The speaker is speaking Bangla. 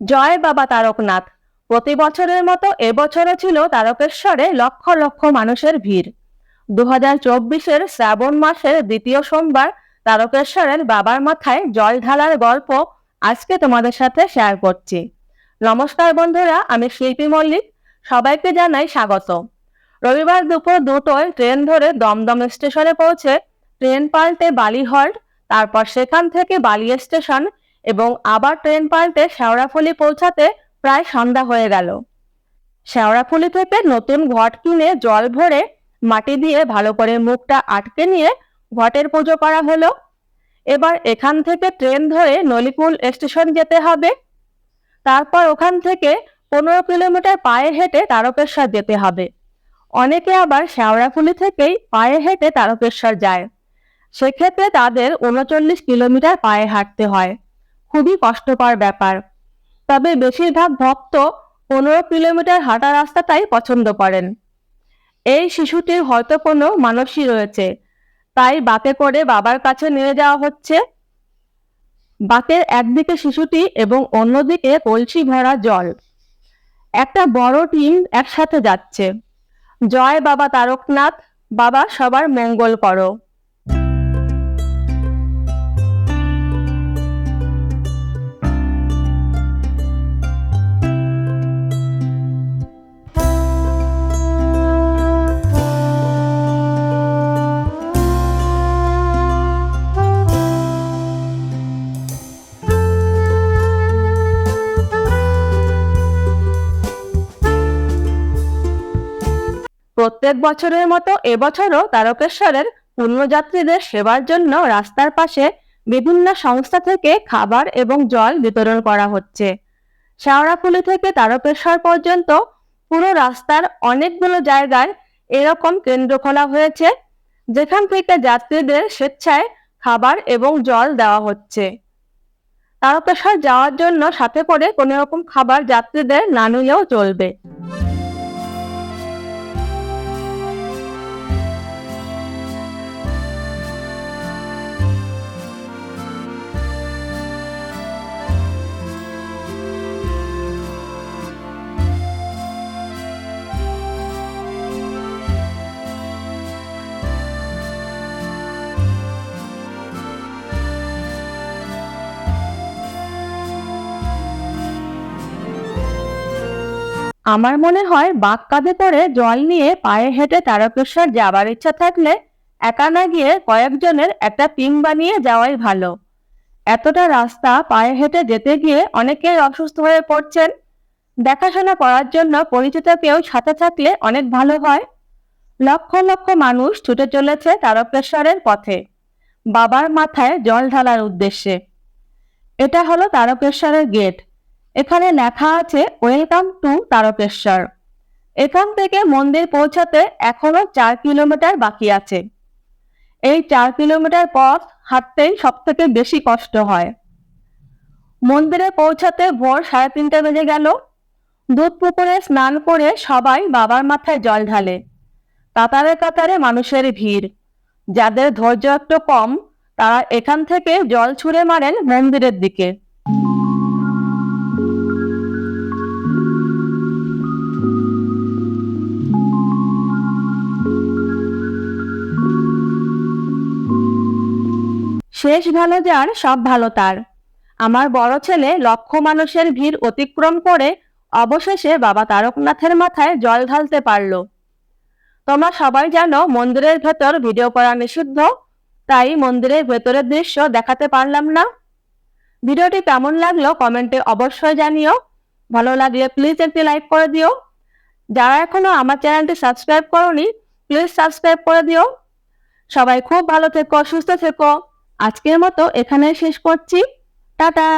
জয় বাবা তারকনাথ। প্রতি বছরের মতো এবছরও ছিল তারকেশ্বরে লক্ষ লক্ষ মানুষের ভিড়। দু হাজার চব্বিশের শ্রাবণ মাসের দ্বিতীয় সোমবার তারকেশ্বরের বাবার মাথায় জল ঢালার গল্প আজকে তোমাদের সাথে শেয়ার করছি। নমস্কার বন্ধুরা, আমি শিল্পী মল্লিক, সবাইকে জানাই স্বাগত। রবিবার দুপুর দুটোয় ট্রেন ধরে দমদম স্টেশনে পৌঁছে ট্রেন পাল্টে বালিহল্ট তারপর সেখান থেকে বালি স্টেশন এবং আবার ট্রেন পাল্টে শেওড়াফুলি পৌঁছাতে প্রায় সন্ধ্যা হয়ে গেল। শেওড়াফুলি থেকে নতুন ঘট কিনে জল ভরে মাটি দিয়ে ভালো করে মুখটা আটকে নিয়ে ঘটের পুজো করা হলো। এবার এখান থেকে ট্রেন ধরে নলিকুল স্টেশন যেতে হবে। তারপর ওখান থেকে পনেরো কিলোমিটার পায়ে হেঁটে তারকেশ্বর যেতে হবে। অনেকে আবার শেওড়াফুলি থেকেই পায়ে হেঁটে তারকেশ্বর যায়। সেক্ষেত্রে তাদের উনচল্লিশ কিলোমিটার পায়ে হাঁটতে হয়। খুবই কষ্টকর ব্যাপার। তবে বেশিরভাগ ভক্ত পনেরো কিলোমিটার হাঁটা রাস্তাটাই পছন্দ করেন। এই শিশুটির হয়তো কোনো মানসী রয়েছে। তাই বাতে করে বাবার কাছে নিয়ে যাওয়া হচ্ছে। বাতের একদিকে শিশুটি এবং অন্যদিকে কলসি ভরা জল। একটা বড় টিম একসাথে যাচ্ছে। জয় বাবা তারকনাথ, বাবা সবার মঙ্গল করো। প্রত্যেক বছরের মতো এবছরও তারকেশ্বরের পুণ্যযাত্রীদের সেবার জন্য রাস্তার পাশে বিভিন্ন সংস্থা থেকে খাবার এবং জল বিতরণ করা হচ্ছে। শেওড়াফুলি থেকে তারকেশ্বর পর্যন্ত পুরো রাস্তার অনেকগুলো জায়গায় এরকম কেন্দ্র খোলা হয়েছে, যেখান থেকে যাত্রীদের স্বেচ্ছায় খাবার এবং জল দেওয়া হচ্ছে। তারকেশ্বর যাওয়ার জন্য সাথে করে কোনো রকম খাবার যাত্রীদের না নিলেও চলবে। আমার মনে হয় বাঁক কাঁধে করে জল নিয়ে পায়ে হেঁটে তারকেশ্বর যাবার ইচ্ছা থাকলে একা না গিয়ে কয়েকজনের একটা টিম বানিয়ে যাওয়াই ভালো। এতটা রাস্তা পায়ে হেঁটে যেতে গিয়ে অনেকেই অসুস্থ হয়ে পড়ছেন। দেখাশোনা করার জন্য পরিচিত কেউ সাথে থাকলে অনেক ভালো হয়। লক্ষ লক্ষ মানুষ ছুটে চলেছে তারকেশ্বরের পথে। বাবার মাথায় জল ঢালার উদ্দেশ্যে। এটা হলো তারকেশ্বরের গেট এখানে লেখা আছে ওয়েলকাম টু তারকেশ্বর এখান থেকে মন্দির পৌঁছাতে এখনও চার কিলোমিটার বাকি আছে। এই চার কিলোমিটার পথ হাঁটতেই সব থেকে বেশি কষ্ট হয়। মন্দিরে পৌঁছাতে ভোর সাড়ে তিনটে বেজে গেল। দুধ পুকুরে স্নান করে সবাই বাবার মাথায় জল ঢালে। কাতারে কাতারে মানুষের ভিড়। যাদের ধৈর্য একটু কম, তারা এখান থেকে জল ছুঁড়ে মারেন মন্দিরের দিকে। শেষ ভালো যার, সব ভালো তার। আমার বড় ছেলে লক্ষ মানুষের ভিড় অতিক্রম করে অবশেষে বাবা তারকনাথের মাথায় জল ঢালতে পারল। তোমরা সবাই জানো মন্দিরের ভেতর ভিডিও করা নিষিদ্ধ, তাই মন্দিরের ভেতরের দৃশ্য দেখাতে পারলাম না। ভিডিওটি কেমন লাগল কমেন্টে অবশ্যই জানিও। ভালো লাগলে প্লিজ একটি লাইক করে দিও। যারা এখনও আমার চ্যানেলটি সাবস্ক্রাইব করনি, প্লিজ সাবস্ক্রাইব করে দিও। সবাই খুব ভালো থেকো, সুস্থ থেকো। আজকের মতো এখানে শেষ করছি। টাটা!